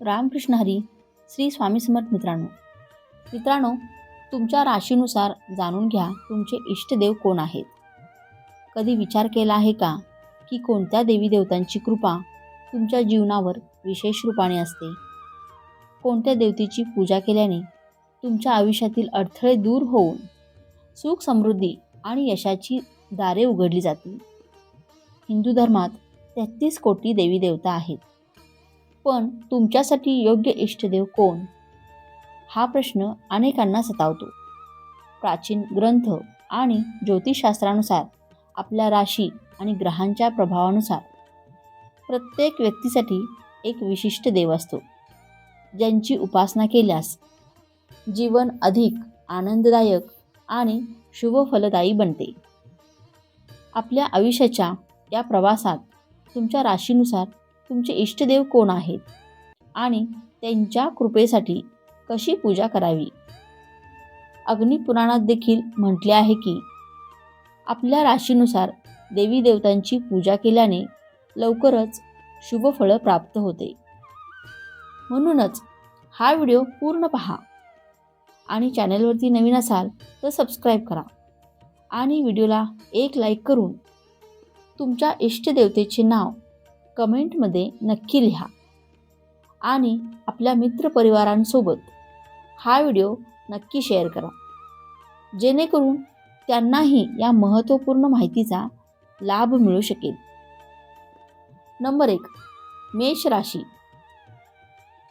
रामकृष्ण हरी श्री स्वामी समर्थ मित्रांनो. मित्रांनो तुमच्या राशीनुसार जाणून घ्या तुमचे इष्टदेव कोण आहेत? कधी विचार केला आहे का की कोणत्या देवी देवतांची कृपा तुमच्या जीवनावर विशेष रूपाने असते? कोणत्या देवतेची पूजा केल्याने तुमच्या आयुष्यातील अडथळे दूर होऊन सुख समृद्धी आणि यशाची दारे उघडली जातील? हिंदू धर्मात तेहतीस कोटी देवी देवता आहेत. पण तुमच्यासाठी योग्य इष्टदेव कोण? हा प्रश्न अनेकांना सतावतो. प्राचीन ग्रंथ आणि ज्योतिषशास्त्रानुसार आपल्या राशी आणि ग्रहांच्या प्रभावानुसार प्रत्येक व्यक्तीसाठी एक विशिष्ट देव असतो. ज्यांची उपासना केल्यास जीवन अधिक आनंददायक आणि शुभफलदायी बनते. आपल्या आयुष्याच्या या प्रवासात तुमच्या राशीनुसार तुमचे इष्टदेव कोण आहेत? आणि त्यांच्या कृपेसाठी कशी पूजा करावी? अग्निपुराणात देखील म्हटले आहे की आपल्या राशीनुसार देवी देवतांची पूजा केल्याने लवकरच शुभफळं प्राप्त होते. म्हणूनच हा व्हिडिओ पूर्ण पहा आणि चॅनलवरती नवीन असाल तर सबस्क्राईब करा आणि व्हिडिओला एक लाईक करून तुमच्या इष्टदेवतेचे नाव कमेंटमध्ये नक्की लिहा. आणि आपल्या मित्रपरिवारांसोबत हा व्हिडिओ नक्की शेअर करा. जेणेकरून त्यांनाही या महत्त्वपूर्ण माहितीचा लाभ मिळू शकेल. नंबर एक मेष राशी.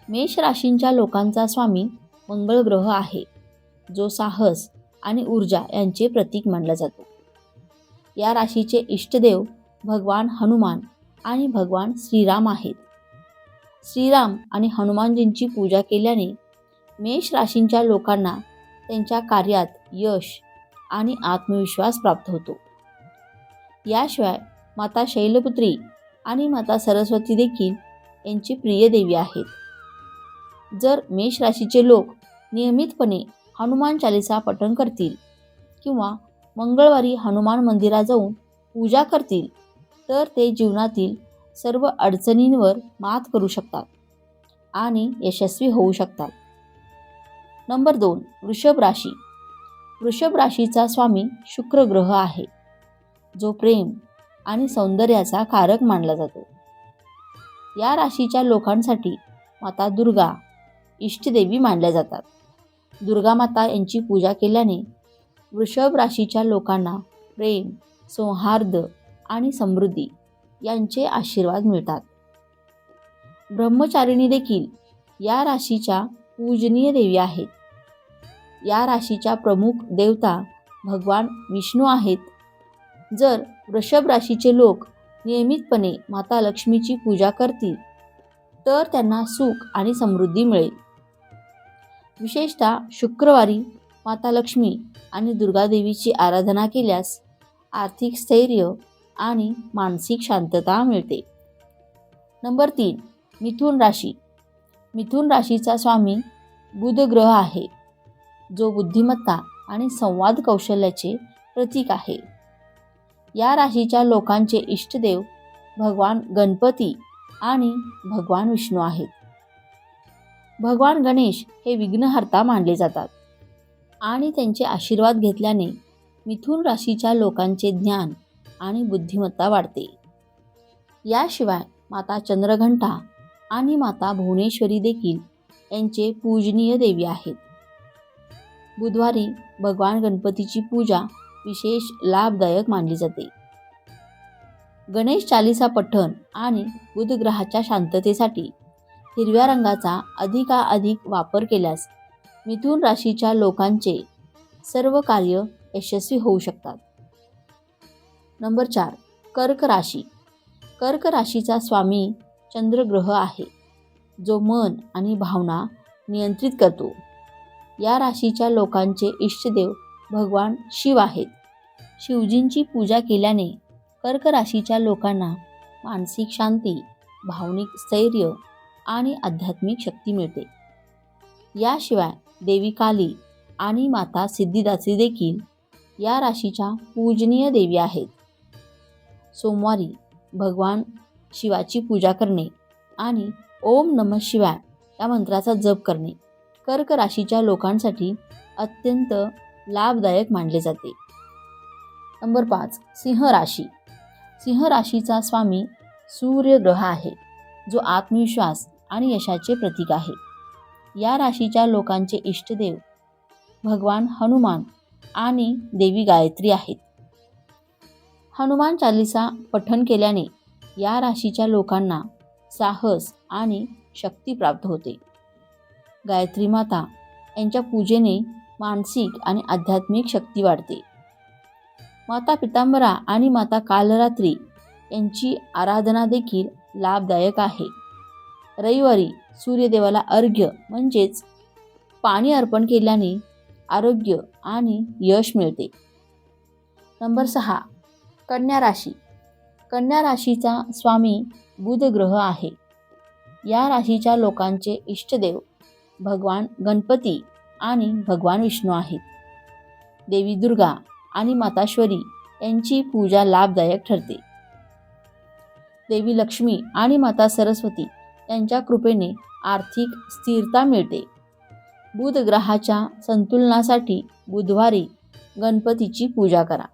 मेष राशींच्या लोकांचा स्वामी मंगळ ग्रह आहे जो साहस आणि ऊर्जा यांचे प्रतीक मानला जातो. या राशीचे इष्टदेव भगवान हनुमान आणि भगवान श्रीराम आहेत. श्रीराम आणि हनुमानजींची पूजा केल्याने मेष राशींच्या लोकांना त्यांच्या कार्यात यश आणि आत्मविश्वास प्राप्त होतो. याशिवाय माता शैलपुत्री आणि माता सरस्वती देखील यांची प्रिय देवी आहेत. जर मेष राशीचे लोक नियमितपणे हनुमान चालिसा पठण करतील किंवा मंगळवारी हनुमान मंदिरात जाऊन पूजा करतील तर ते जीवनातील सर्व अडचणींवर मात करू शकतात आणि यशस्वी होऊ शकतात. नंबर दोन वृषभ राशी. वृषभ राशीचा स्वामी शुक्र ग्रह आहे. जो प्रेम आणि सौंदर्याचा कारक मानला जातो. या राशीच्या लोकांसाठी माता दुर्गा इष्टदेवी मानल्या जातात. दुर्गा माता यांची पूजा केल्याने वृषभ राशीच्या लोकांना प्रेम सौहार्द आणि समृद्धी यांचे आशीर्वाद मिळतात. ब्रह्मचारिणी देखील या राशीच्या पूजनीय देवी आहेत. या राशीच्या प्रमुख देवता भगवान विष्णू आहेत. जर वृषभ राशीचे लोक नियमितपणे माता लक्ष्मीची पूजा करतील तर त्यांना सुख आणि समृद्धी मिळेल. विशेषतः शुक्रवारी माता लक्ष्मी आणि दुर्गादेवीची आराधना केल्यास आर्थिक स्थैर्य आणि मानसिक शांतता मिळते. नंबर तीन मिथुन राशी. मिथुन राशीचा स्वामी बुध ग्रह आहे. जो बुद्धिमत्ता आणि संवाद कौशल्याचे प्रतीक आहे. या राशीच्या लोकांचे इष्टदेव भगवान गणपती आणि भगवान विष्णू आहेत. भगवान गणेश हे विघ्नहर्ता मानले जातात आणि त्यांचे आशीर्वाद घेतल्याने मिथुन राशीच्या लोकांचे ज्ञान आणि बुद्धिमत्ता वाढते. याशिवाय माता चंद्रघंटा आणि माता भुवनेश्वरी देखील यांचे पूजनीय देवी आहेत. बुधवारी भगवान गणपतीची पूजा विशेष लाभदायक मानली जाते. गणेश चालिसा पठण आणि बुधग्रहाच्या शांततेसाठी हिरव्या रंगाचा अधिकाधिक वापर केल्यास मिथुन राशीच्या लोकांचे सर्व कार्य यशस्वी होऊ शकतात. नंबर चार कर्क राशी. कर्क राशीचा स्वामी चंद्रग्रह आहे जो मन आणि भावना नियंत्रित करतो. या राशीच्या लोकांचे इष्टदेव भगवान शिव आहेत. शिवजींची पूजा केल्याने कर्क राशीच्या लोकांना मानसिक शांती भावनिक स्थैर्य आणि आध्यात्मिक शक्ती मिळते. याशिवाय देवी काली आणि माता सिद्धिदासी देखील या राशीच्या पूजनीय देवी आहेत. सोमवारी भगवान शिवाची पूजा करणे आणि ओम नम शिवाय या मंत्राचा जप करणे. कर्क राशीच्या लोकांसाठी अत्यंत लाभदायक मानले जाते. नंबर पाच सिंह राशी. सिंह राशीचा स्वामी सूर्यग्रह आहे जो आत्मविश्वास आणि यशाचे प्रतीक आहे. या राशीच्या लोकांचे इष्टदेव भगवान हनुमान आणि देवी गायत्री आहेत. हनुमान चालिसा पठण केल्याने या राशीच्या लोकांना साहस आणि शक्ती प्राप्त होते. गायत्री माता यांच्या पूजेने मानसिक आणि आध्यात्मिक शक्ती वाढते. माता पितांबरा आणि माता कालरात्री यांची आराधना देखील लाभदायक आहे. रविवारी सूर्यदेवाला अर्घ्य म्हणजेच पाणी अर्पण केल्याने आरोग्य आणि यश मिळते. नंबर सहा कन्या राशी. कन्या राशीचा स्वामी बुध ग्रह आहे. या राशीच्या लोकांचे इष्टदेव भगवान गणपती आणि भगवान विष्णू आहेत. देवी दुर्गा आणि माताश्वरी यांची पूजा लाभदायक ठरते. देवी लक्ष्मी आणि माता सरस्वती यांच्या कृपेने आर्थिक स्थिरता मिळते. बुध ग्रहाच्या संतुलनासाठी बुधवारी गणपतीची पूजा करा.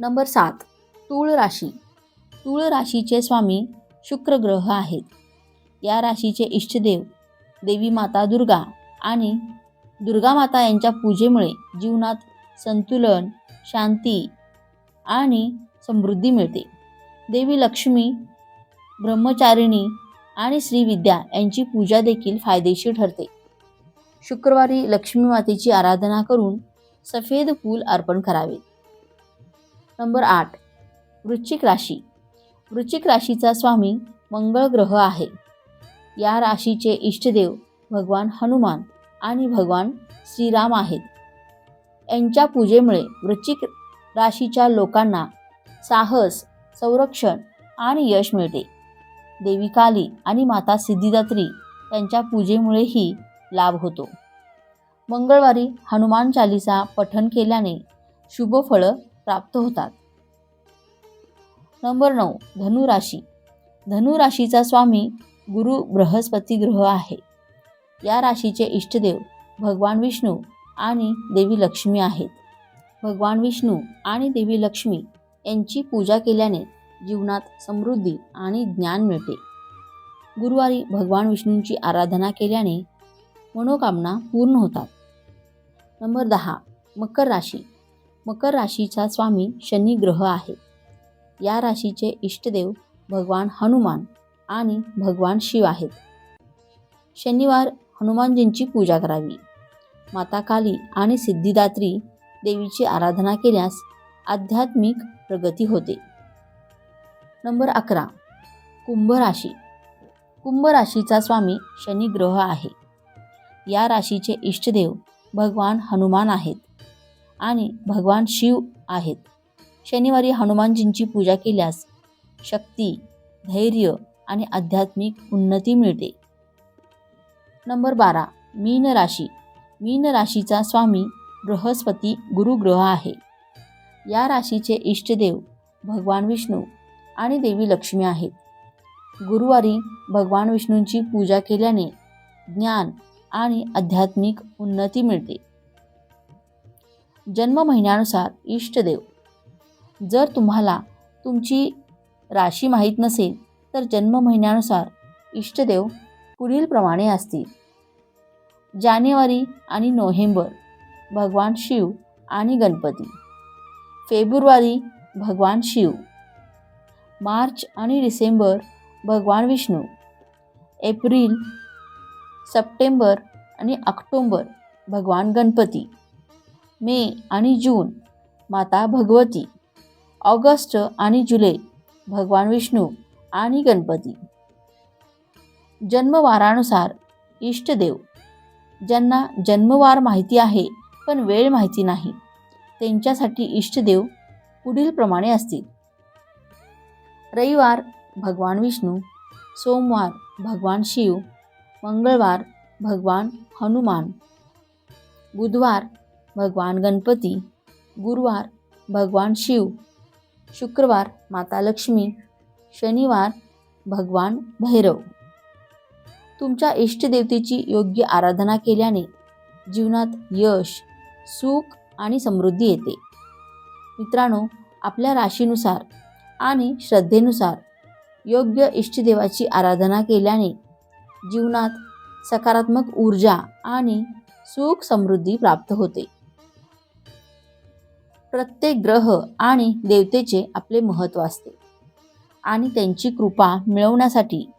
नंबर सात तूळ राशी. तूळ राशीचे स्वामी शुक्र ग्रह आहेत. या राशीचे इष्टदेव देवी माता दुर्गा आणि दुर्गा माता यांच्या पूजेमुळे जीवनात संतुलन शांती आणि समृद्धी मिळते. देवी लक्ष्मी ब्रह्मचारिणी आणि श्रीविद्या यांची पूजा देखील फायदेशीर ठरते. शुक्रवारी लक्ष्मी मातेची आराधना करून सफेद फूल अर्पण करावे. नंबर आठ वृश्चिक राशी. वृश्चिक राशीचा स्वामी मंगळ ग्रह आहे. या राशीचे इष्टदेव भगवान हनुमान आणि भगवान श्रीराम आहेत. यांच्या पूजेमुळे वृश्चिक राशीच्या लोकांना साहस संरक्षण आणि यश मिळते. देवी काली आणि माता सिद्धिदात्री त्यांच्या पूजेमुळेही लाभ होतो. मंगळवारी हनुमान चालिसा पठण केल्याने शुभ फळं प्राप्त होतात. नंबर नऊ धनुराशी. धनुराशीचा स्वामी गुरु बृहस्पती ग्रह आहे. या राशीचे इष्टदेव भगवान विष्णू आणि देवी लक्ष्मी आहेत. भगवान विष्णू आणि देवी लक्ष्मी यांची पूजा केल्याने जीवनात समृद्धी आणि ज्ञान मिळते. गुरुवारी भगवान विष्णूंची आराधना केल्याने मनोकामना पूर्ण होतात. नंबर दहा मकर राशी. मकर राशीचा स्वामी शनी ग्रह आहे. या राशीचे इष्टदेव भगवान हनुमान आणि भगवान शिव आहेत. शनिवार हनुमानजींची पूजा करावी. माता काली आणि सिद्धिदात्री देवीची आराधना केल्यास आध्यात्मिक प्रगती होते. नंबर अकरा. कुंभ राशी. कुंभ राशीचा स्वामी शनी ग्रह आहे. या राशीचे इष्टदेव भगवान हनुमान आहेत. आणि भगवान शिव आहेत. शनिवारी हनुमानजींची पूजा केल्यास शक्ती धैर्य आणि आध्यात्मिक उन्नती मिळते. नंबर बारा. मीन राशी. मीन राशीचा स्वामी बृहस्पती गुरुग्रह आहे. या राशीचे इष्टदेव भगवान विष्णू आणि देवी लक्ष्मी आहेत. गुरुवारी भगवान विष्णूंची पूजा केल्याने ज्ञान आणि आध्यात्मिक उन्नती मिळते. जन्म महिन्यानुसार इष्टदेव. जर तुम्हाला तुमची राशी माहीत नसेल तर जन्म महिन्यानुसार इष्टदेव पुढीलप्रमाणे असतील. जानेवारी आणि नोव्हेंबर भगवान शिव आणि गणपती. फेब्रुवारी भगवान शिव. मार्च आणि डिसेंबर भगवान विष्णू. एप्रिल सप्टेंबर आणि ऑक्टोंबर भगवान गणपती. मे आणि जून. माता भगवती. ऑगस्ट आणि जुलै. भगवान विष्णू आणि गणपती. जन्मवारानुसार इष्टदेव. ज्यांना जन्मवार माहिती आहे पण वेळ माहिती नाही त्यांच्यासाठी इष्टदेव पुढीलप्रमाणे असतील. रविवार भगवान विष्णू. सोमवार भगवान शिव. मंगळवार भगवान हनुमान. बुधवार भगवान गणपती गुरुवार भगवान शिव शुक्रवार माता लक्ष्मी शनिवार भगवान भैरव. तुमच्या इष्टदेवतेची योग्य आराधना केल्याने जीवनात यश सुख आणि समृद्धी येते. मित्रांनो आपल्या राशीनुसार आणि श्रद्धेनुसार योग्य इष्टदेवाची आराधना केल्याने जीवनात सकारात्मक ऊर्जा आणि सुख समृद्धी प्राप्त होते. प्रत्येक ग्रह आणि देवतेचे आपले महत्त्व असते. आणि त्यांची कृपा मिळवण्यासाठी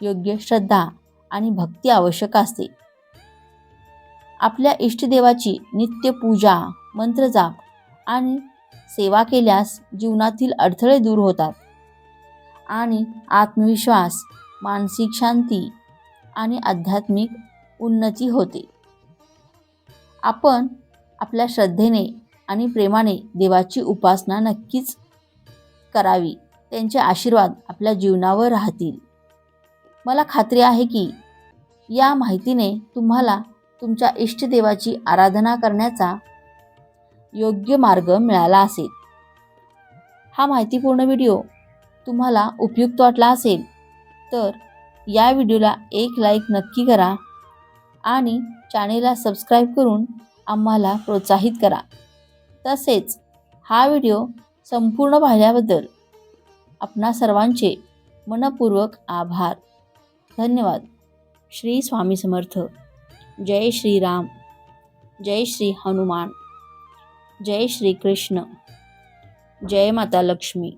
योग्य श्रद्धा आणि भक्ती आवश्यक असते. आपल्या इष्टदेवाची नित्य पूजा मंत्रजाप आणि सेवा केल्यास जीवनातील अडथळे दूर होतात. आणि आत्मविश्वास मानसिक शांती आणि आध्यात्मिक उन्नती होते. आपण आपल्या श्रद्धेने आणि प्रेमाने देवाची उपासना नक्कीच करावी. त्यांचे आशीर्वाद आपल्या जीवनावर राहतील. मला खात्री आहे की या माहितीने तुम्हाला तुमच्या इष्टदेवाची आराधना करण्याचा योग्य मार्ग मिळाला असेल. हा माहितीपूर्ण व्हिडिओ तुम्हाला उपयुक्त वाटला असेल तर या व्हिडिओला एक लाईक नक्की करा आणि चॅनेलला सबस्क्राईब करून आम्हाला प्रोत्साहित करा. तसेच हा व्हिडिओ संपूर्ण पाहिल्याबद्दल आपणा सर्वांचे मनपूर्वक आभार. धन्यवाद. श्री स्वामी समर्थ. जय श्रीराम जय श्री हनुमान. जय श्री कृष्ण. जय माता लक्ष्मी.